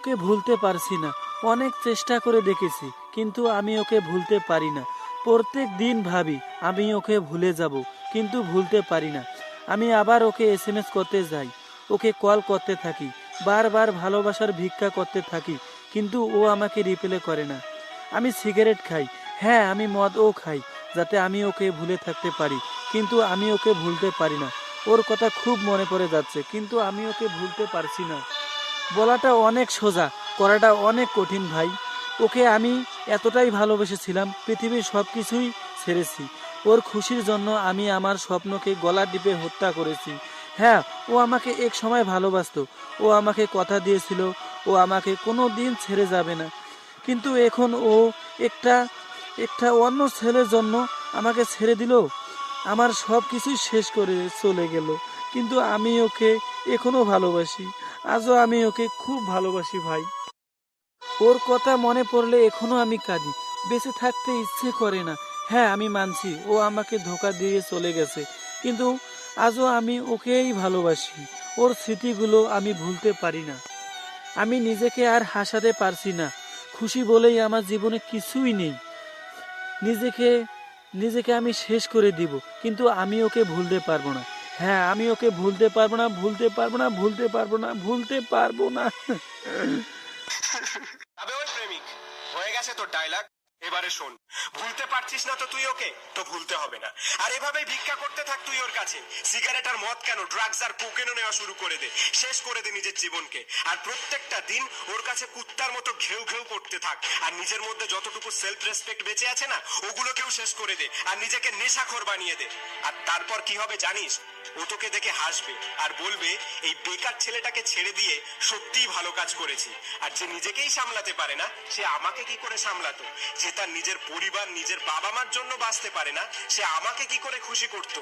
ওকে ভুলতে পারছি না। অনেক চেষ্টা করে দেখেছি, কিন্তু আমি ওকে ভুলতে পারি না। প্রত্যেক দিন ভাবি, আমি ওকে ভুলে যাব, কিন্তু ভুলতে পারি না। আমি আবার ওকে এস এম এস করতে যাই, ওকে কল করতে থাকি, বারবার ভালোবাসার ভিক্ষা করতে থাকি, কিন্তু ও আমাকে রিপ্লে করে না। আমি সিগারেট খাই হ্যাঁ আমি মদও খাই, যাতে আমি ওকে ভুলে থাকতে পারি, কিন্তু আমি ওকে ভুলতে পারি না। ওর কথা খুব মনে পড়ে যাচ্ছে, কিন্তু আমি ওকে ভুলতে পারছি না। বলাটা অনেক সোজা, করাটা অনেক কঠিন ভাই। ওকে আমি এতটাই ভালোবেসেছিলাম, পৃথিবীর সব কিছুই ছেড়েছি। ওর খুশির জন্য আমি আমার স্বপ্নকে গলা টিপে হত্যা করেছি। হ্যাঁ ও আমাকে এক সময় ভালোবাসতো। ও আমাকে কথা দিয়েছিল, ও আমাকে কোনো দিন ছেড়ে যাবে না। কিন্তু এখন ও একটা একটা অন্য ছেলের জন্য আমাকে ছেড়ে দিল। আমার সব কিছুই শেষ করে চলে গেল। কিন্তু আমি ওকে এখনও ভালোবাসি। আজও আমি ওকে খুব ভালোবাসি ভাই। ওর কথা মনে পড়লে এখনও আমি কাঁদি। বেঁচে থাকতে ইচ্ছে করে না। হ্যাঁ আমি মানছি, ও আমাকে ধোকা দিয়ে চলে গেছে। কিন্তু আজও আমি ওকেই ভালোবাসি। ওর স্মৃতিগুলো আমি ভুলতে পারি না। আমি নিজেকে আর হাসাতে পারছি না। খুশি বলেই আমার জীবনে কিছুই নেই। নিজেকে নিজেকে আমি শেষ করে দিব, কিন্তু আমি ওকে ভুলতে পারব না। হ্যাঁ আমি ওকে ভুলতে পারব না, ভুলতে পারব না, ভুলতে পারব না, ভুলতে পারব না। তবে ওই প্রেমিক, হয়ে গেছে তোর ডায়লগ এবারে শোন। ভুলতে পারছিস না তো তুই ওকে? তো ভুলতে হবে না। আর এভাবেই ভিক্ষা করতে থাক তুই ওর কাছে। সিগারেট আর মদ কেন? ড্রাগস আর কোকেনও নেওয়া শুরু করে দে। শেষ করে দে নিজের জীবনকে। আর প্রত্যেকটা দিন ওর কাছে কুত্তার মতো ঘেউ ঘেউ করতে থাক। আর নিজের মধ্যে যতটুকু সেলফ রেসপেক্ট বেঁচে আছে না, ওগুলোকেও শেষ করে দে। আর নিজেকে নেশাখোর বানিয়ে দে। আর তারপর কি হবে জানিস? ও তোকে দেখে হাসবে আর বলবে, এই বেকার ছেলেটাকে ছেড়ে দিয়ে সত্যিই ভালো কাজ করেছি। আর যে নিজেকেই সামলাতে পারে না, সে আমাকে কি করে সামলাতো? যে তার নিজের পরিবার, নিজের বাবা মার জন্য বাঁচতে পারে না, সে আমাকে কি করে খুশি করত?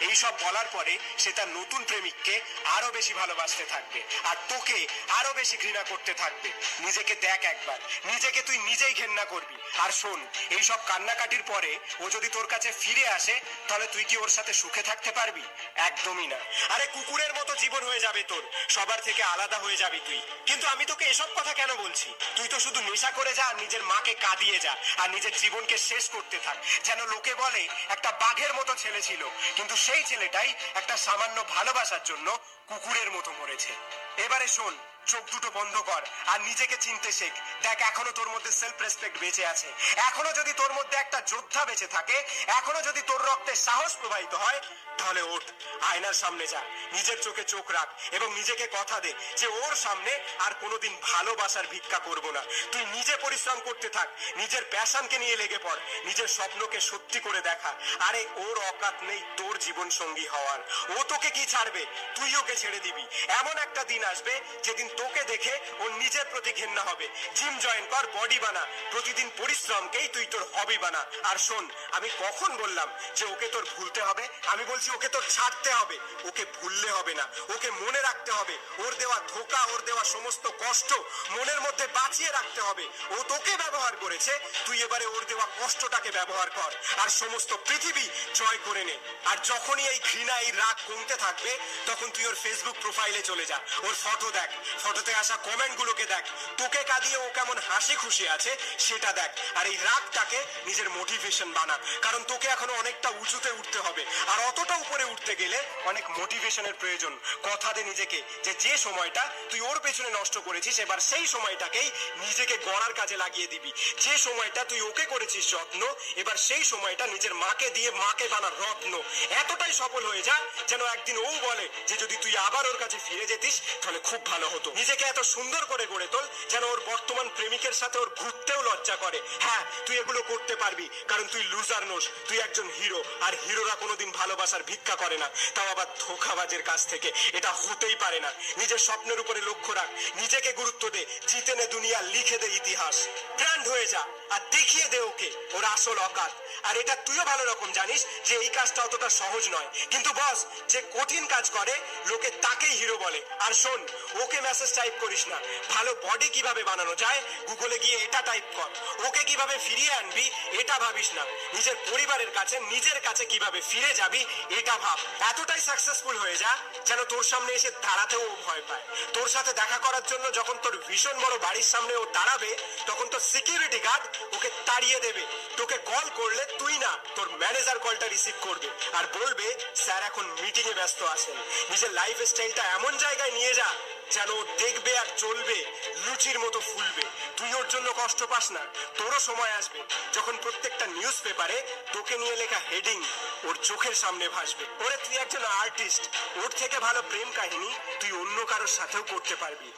এই সব বলার পরে সে তার নতুন প্রেমিককে আরও বেশি ভালোবাসতে থাকবে আর তোকে আরও বেশি ঘৃণা করতে থাকবে। নিজেকে দেখ একবার, নিজেকে তুই নিজেই ঘেন্না করবি। আর শোন, এই সব কান্নাকাটির পরে ও যদি তোর কাছে ফিরে আসে, তাহলে তুই কি ওর সাথে সুখে থাকতে পারবি? একদমই না। আরে কুকুরের মতো জীবন হয়ে যাবে তোর, সবার থেকে আলাদা হয়ে যাবি তুই। কিন্তু আমি তোকে এসব কথা কেন বলছি? তুই তো শুধু নেশা করে যা নিজের মাকে কাঁদিয়ে যা। আর নিজের জীবনকে শেষ করতে থাক। যেন লোকে বলে, একটা বাঘের মতো ছেলে ছিল। কিন্তু সেই ছেলেটাই একটা সামান্য ভালোবাসার জন্য কুকুরের মতো মরেছে। এবারে শোন চোখ দুটো বন্ধ কর আর নিজেকে চিনতে শেখ। দেখ, এখনও তোর মধ্যে সেলফ রেসপেক্ট বেঁচে আছে। এখনও যদি তোর মধ্যে একটা যোদ্ধা বেঁচে থাকে, এখনও যদি তোর রক্তে সাহস প্রবাহিত হয়, তাহলে ওঠ, আয়নার সামনে যা। নিজের চোখে চোখ রাখ এবং নিজেকে কথা দে যে ওর সামনে আর কোনোদিন ভালোবাসার ভিক্ষা করব না। তুই নিজে পরিশ্রম করতে থাক, নিজের প্যাশনকে নিয়ে লেগে পড়, নিজের স্বপ্নকে সত্যি করে দেখা। আরে, ওর অকাত নেই তোর জীবন সঙ্গী হওয়ার। ও তোকে কি ছাড়বে? তুই ওকে ছেড়ে দিবি। এমন একটা দিন আসবে যেদিন তোকে দেখে ওর নিজের প্রতি ঘেন্না হবে। জিম জয়েন কর, বডি বানা। প্রতিদিন পরিশ্রমকেই তুই তোর হবি বানা। আর শোন, আমি কখন বললাম যে ওকে তোর ভুলতে হবে? আমি বলছি ওকে তোর ছাড়তে হবে। ওকে ভুললে হবে না। ওকে মনে রাখতে হবে। ওর দেওয়া ধোকা, ওর দেওয়া সমস্ত কষ্ট মনের মধ্যে বাঁচিয়ে রাখতে হবে। ও তোকে ব্যবহার করেছে, তুই এবারে ওর দেওয়া কষ্টটাকে ব্যবহার কর। আর সমস্ত পৃথিবী জয় করে নে। আর যখনই এই ঘৃণা, এই রাগ কমতে থাকবে, তখন তুই ওর ফেসবুক প্রোফাইলে চলে যা। ওর ফটো দেখ। ফটোতে আসা কমেন্ট গুলোকে দেখ। তোকে কাঁদিয়ে ও কেমন হাসি খুশি আছে, সেটা দেখ। আর এই রাগটাকে নিজের মোটিভেশন বানা। কারণ তোকে এখনও অনেকটা উঁচুতে উঠতে হবে। আর অতটা উপরে উঠতে গেলে অনেক মোটিভেশনের প্রয়োজন। কথা দে নিজেকে যে যে সময়টা তুই ওর পেছনে নষ্ট করেছিস, এবার সেই সময়টাকেই নিজেকে গড়ার কাজে লাগিয়ে দিবি। যে সময়টা তুই ওকে করেছিস যত্ন, এবার সেই সময়টা নিজের মাকে দিয়ে মাকে বানার রত্ন। এতটাই সফল হয়ে যা যেন একদিন ও বলে যে যদি তুই আবার ওর কাছে ফিরে যেতিস, তাহলে খুব ভালো হতো। নিজেকে এত সুন্দর করে গড়ে তোল যেন ওর বর্তমান প্রেমিকের সাথে ওর ঘুরতেও লজ্জা করে। হ্যাঁ তুই এগুলো করতে পারবি, কারণ তুই লুজার নোস, তুই একজন হিরো আর হিরোরা কোনোদিন ভালোবাসার ভিক্ষা করে না। তাও আবার ধোকাবাজের কাছ থেকে। এটা হতেই পারে না। নিজের স্বপ্নের উপরে লক্ষ্য রাখ। নিজেকে গুরুত্ব দে। জিতে নে দুনিয়া, লিখে দে ইতিহাস। ব্র্যান্ড হয়ে যা, আর দেখিয়ে দে ওকে, ওর আসল অকাত আর এটা তুইও ভালো রকম জানিস যে এই কাজটা অতটা সহজ নয়। কিন্তু বস যে কঠিন কাজ করে, লোকে তাকেই হিরো বলে। আর শোন, ওকে মেসেজ সাকসেস টাইপ করিস না। ভালো বডি কীভাবে বানানো যায়? গুগলে গিয়ে এটা টাইপ কর। ওকে কীভাবে ফিরিয়ে আনবি, এটা ভাবিস না। নিজের পরিবারের কাছে, নিজের কাছে কীভাবে ফিরে যাবি, এটা ভাব। এতটাই সাকসেসফুল হয়ে যা যেন তোর সামনে এসে দাঁড়াতেও ভয় পায়। তোর সাথে দেখা করার জন্য যখন তোর ভীষণ বড় বাড়ির সামনে ও দাঁড়াবে, তখন তোর সিকিউরিটি গার্ড ওকে তাড়িয়ে দেবে। তোকে কল করলে তুই না, তোর ম্যানেজার কলটা রিসিভ করবে। আর বলবে, স্যার, এখন মিটিং এ ব্যস্ত আছেন। নিজের লাইফ স্টাইলটা এমন জায়গায় নিয়ে যা যেন দেখবে আর চলবে লুচির মতো ফুলবে। তুই ওর জন্য কষ্ট পাস না তোরও সময় আসবে। যখন প্রত্যেকটা নিউজ পেপারে তোকে নিয়ে লেখা হেডিং ওর চোখের সামনে ভাসবে। ওরে তুই একজন আর্টিস্ট ওর থেকে ভালো প্রেম কাহিনী তুই অন্য কারোর সাথেও করতে পারবি।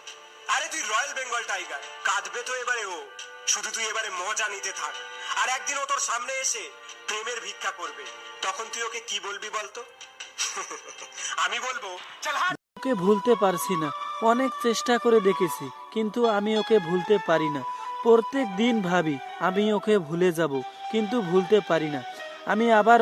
আরে তুই রয়্যাল বেঙ্গল টাইগার কাঁদবে তো এবারে ও। শুধু তুই এবারে মজা নিতে থাক। আর একদিন ও তোর সামনে এসে প্রেমের ভিক্ষা করবে। তখন তুই ওকে কি বলবি বলতো? আমি বলব চল ওকে ভুলতে পারছি না। অনেক চেষ্টা করে দেখেছি, কিন্তু আমি ওকে ভুলতে পারি না। প্রত্যেক দিন ভাবি, আমি ওকে ভুলে যাব, কিন্তু ভুলতে পারি না। আমি আবার